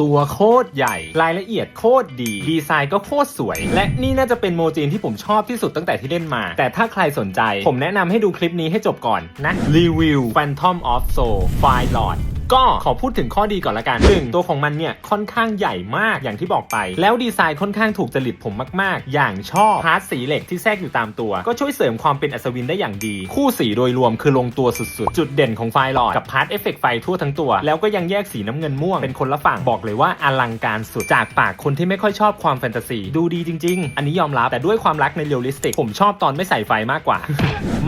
ตัวโคตรใหญ่ รายละเอียดโคตรดี ดีไซน์ก็โคตรสวย และนี่น่าจะเป็นโมจีนที่ผมชอบที่สุดตั้งแต่ที่เล่นมา แต่ถ้าใครสนใจ ผมแนะนำให้ดูคลิปนี้ให้จบก่อนนะรีวิว Phantom of Soul Fire Lord ก็ขอพูดถึงข้อดีก่อนละกันหนึ่งตัวของมันเนี่ยค่อนข้างใหญ่มากอย่างที่บอกไป แล้วดีไซน์ค่อนข้างถูกจริตผมมาก ๆ อย่างชอบพาร์ทสีเหล็กที่แทรกอยู่ตามตัว ก็ช่วยเสริมความเป็นอัศวินได้อย่างดี คู่สีโดยรวมคือลงตัวสุด ๆ จุดเด่นของไฟหลอดกับพาร์ทเอฟเฟกต์ไฟทั่วทั้งตัว แล้วก็ยังแยกสีน้ำเงินม่วงเป็นคนละฝั่งบอกเลยว่าอลังการสุดจากปากคนที่ไม่ค่อยชอบความแฟนตาซีดูดีจริง ๆ อันนี้ยอมรับแต่ด้วยความรักในเรียลลิสติกผมชอบตอนไม่ใส่ไฟมากกว่า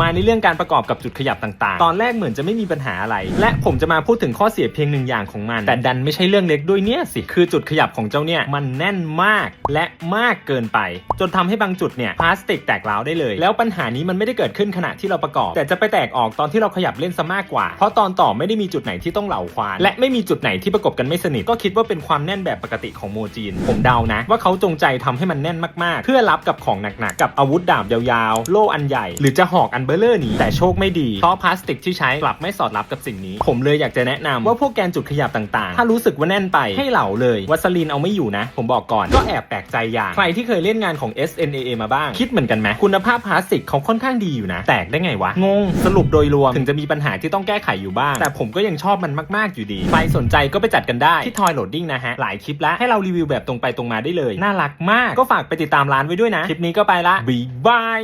มาในเรื่องการประกอบกับจุดขยับต่าง ๆ ตอนแรกเหมือนจะไม่มีปัญหาอะไร และผมจะมาพูดถึงข้อเสียเพียงหนึ่งอย่างของมัน แต่ดันไม่ใช่เรื่องเล็กด้วยเนี่ยสิ คือจุดขยับของเจ้าเนี่ยมันแน่นมากและมากเกินไป จนทำให้บางจุดเนี่ยพลาสติกแตกร้าวได้เลย แล้วปัญหานี้มันไม่ได้เกิดขึ้นขณะที่เราประกอบ แต่จะไปแตกออกตอนที่เราขยับเล่นซะมากกว่า เพราะตอนต่อไม่ได้มีจุดไหนที่ต้องเหลาควานและไม่มีจุดไหนที่ประกบกันไม่สนิทก็คิดว่าเป็นความแน่นแบบปกติของโมจีน ผมเดานะ ว่าเขาจงใจทำให้มันแน่นมากๆ เพื่อรับกับของหนักๆกับอาวุธดาบยาวๆ โล่อันใหญ่ หรือจะหอกอันเบลเลอร์นี้แต่โชคไม่ดีเพราะพลาสติกที่ใช้กลับไม่สอดรับกับสิ่งนี้ ผมเลยอยากจะแนะนำว่าพวกแกนจุดขยับต่างๆ ถ้ารู้สึกว่าแน่นไปให้เหลาเลยวัสลีนเอาไม่อยู่นะ ผมบอกก่อนก็แอบแปลกใจอย่าง ใครที่เคยเล่นงานของ SNAA มาบ้าง คิดเหมือนกันไหมคุณภาพพลาสติกเขาค่อนข้างดีอยู่นะ แตกได้ไงวะ งง สรุปโดยรวมถึงจะมีปัญหาที่ต้องแก้ไขอยู่บ้าง แต่ผมก็ยังชอบมันมากๆอยู่ดี ใครสนใจก็ไปจัดกันได้ที่ Toy Loading นะฮะ หลายคลิปแล้วให้เรารีวิวแบบตรงไปตรงมาได้เลย น่ารักมาก ก็ฝากไปติดตามร้านไว้ด้วยนะ คลิปนี้ก็ไปละบ๊ายบาย